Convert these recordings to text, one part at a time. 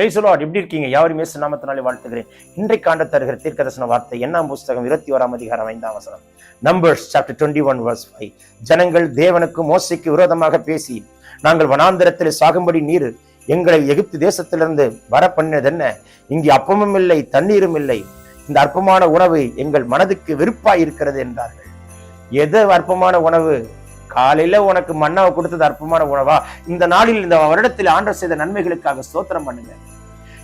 பிரைசலாட் எப்படி இருக்கீங்க? யாருமே சுனாமத்தினாலே வாழ்த்துகிறேன். இன்றைக்கு ஆண்டு தருகிற தீர்க்கதர்சன வார்த்தை என்ன புஸ்தகம் இருபத்தி ஓராம் அதிகாரம் ஐந்தாம் வசனம். Numbers chapter twenty one verse five ஜனங்கள் தேவனுக்கு மோசைக்கு விரோதமாக பேசி நாங்கள் வனாந்திரத்தில் சாகும்படி நீர் எங்களை எகிப்து தேசத்திலிருந்து வர பண்ணது என்ன இங்கே அப்பமும் இல்லை தண்ணீரும் இல்லை. இந்த அற்பமான உணவு எங்கள் மனதுக்கு வெறுப்பாய் இருக்கிறது என்றார்கள். எது அற்பமான உணவு? காலையில உனக்கு மன்னாவை கொடுத்தது அற்பமான உணவா? இந்த நாளில் இந்த வருடத்தில் ஆண்டர் செய்த நன்மைகளுக்காக ஸ்தோத்திரம் பண்ணுங்க.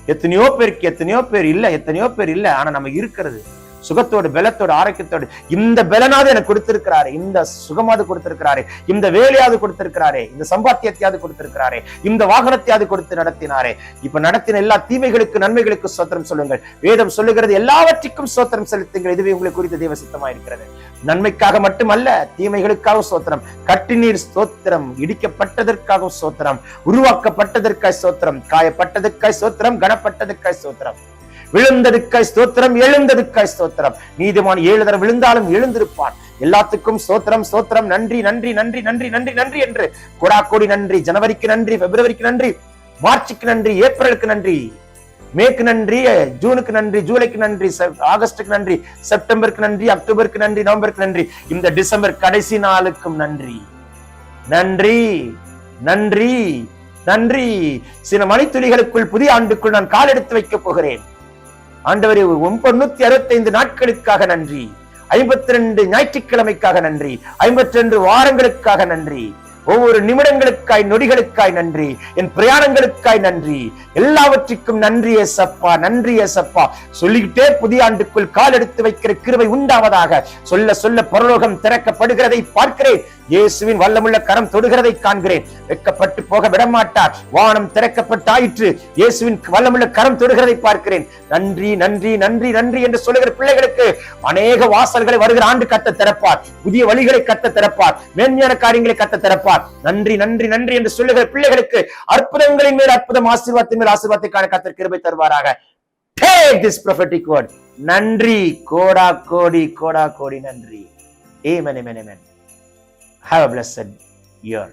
எத்தனையோ பேருக்கு எத்தனையோ பேர் இல்ல எத்தனையோ பேர் இல்ல ஆனா நம்ம இருக்கிறது சுகத்தோடு பலத்தோடு ஆரோக்கியத்தோடு இந்த பலனாவது எனக்கு கொடுத்திருக்கிறாரு இந்த சுகமாவது கொடுத்திருக்கிறாரு இந்த வேலையாவது கொடுத்திருக்கிறாரே இந்த சம்பாத்தியத்தையாவது கொடுத்திருக்கிறாரே இந்த வாகனத்தையாவது கொடுத்து நடத்தினாரே. இப்ப நடத்தின எல்லா தீமைகளுக்கு நன்மைகளுக்கு சோத்திரம் சொல்லுங்கள். வேதம் சொல்லுகிறது எல்லாவற்றிற்கும் சோத்திரம் செலுத்துங்கள். இதுவே உங்களுக்கு குறித்த தெய்வ சித்தமா இருக்கிறது. நன்மைக்காக மட்டுமல்ல தீமைகளுக்காக சோத்திரம் கட்டிநீர் ஸ்தோத்திரம் இடிக்கப்பட்டதற்காக சோத்திரம் உருவாக்கப்பட்டதற்காய் சோத்திரம் காயப்பட்டதற்காய் சோத்திரம் கனப்பட்டதற்காய் சோத்திரம் விழுந்ததுக்காய் ஸ்தோத்திரம் எழுந்ததுக்காய் ஸ்தோத்திரம். நீதிமான் ஏழு தரம் விழுந்தாலும் எழுந்திருப்பான். எல்லாத்துக்கும் ஸ்தோத்திரம் ஸ்தோத்திரம். நன்றி நன்றி நன்றி நன்றி நன்றி நன்றி என்று கொடா கோடி நன்றி ஜனவரிக்கு நன்றி பிப்ரவரிக்கு நன்றி மார்ச்சுக்கு நன்றி ஏப்ரலுக்கு நன்றி மேக்கு நன்றி ஜூனுக்கு நன்றி ஜூலைக்கு நன்றி ஆகஸ்டுக்கு நன்றி செப்டம்பருக்கு நன்றி அக்டோபருக்கு நன்றி நவம்பருக்கு நன்றி இந்த டிசம்பர் கடைசி நாளுக்கும் நன்றி. நன்றி நன்றி நன்றி. சில மணித்துளிகளுக்குள் புதிய ஆண்டுக்குள் நான் கால் எடுத்து வைக்க போகிறேன். ஆண்டவரே ஒன்பநூத்தி அறுபத்தைந்து நாட்களுக்காக நன்றி. ஐம்பத்தி ரெண்டு ஞாயிற்றுக்கிழமைக்காக நன்றி. ஐம்பத்தி ரெண்டு வாரங்களுக்காக நன்றி. ஒவ்வொரு நிமிடங்களுக்காய் நொடிகளுக்காய் நன்றி. என் பிரயாணங்களுக்காய் நன்றி. எல்லாவற்றிற்கும் நன்றி ஏசப்பா நன்றி ஏசப்பா. சொல்லிக்கிட்டே புதிய ஆண்டுக்குள் கால் எடுத்து வைக்கிற கிருவை உண்டாவதாக சொல்ல சொல்ல பரலோகம் திறக்கப்படுகிறதை பார்க்கிறேன். இயேசுவின் வல்லமுள்ள கரம் தொடுகிறதை காண்கிறேன். வெட்கப்பட்டு போக விடமாட்டார். வானம் திறக்கப்பட்டாயிற்று. இயேசுவின் வல்லமுள்ள கரம் தொடுகிறதை பார்க்கிறேன். நன்றி நன்றி நன்றி நன்றி என்று சொல்லுகிற பிள்ளைகளுக்கு அநேக வாசல்களை வருகிற ஆண்டு கத்த திறப்பார். புதிய வழிகளை கத்த திறப்பார். மேன்மையான காரியங்களை கத்த திறப்பார். நன்றி நன்றி நன்றி என்று சொல்லுகிற பிள்ளைகளுக்கு அற்புதங்களின் மேல் அற்புதம் ஆசீர்வாதத்தின் மேல் ஆசீர்வாதத்துக்கான கத்தர் கிருபை தருவாராக நன்றி கோடா கோடி கோடா கோடி நன்றி Amen, amen, amen. Have a blessed year.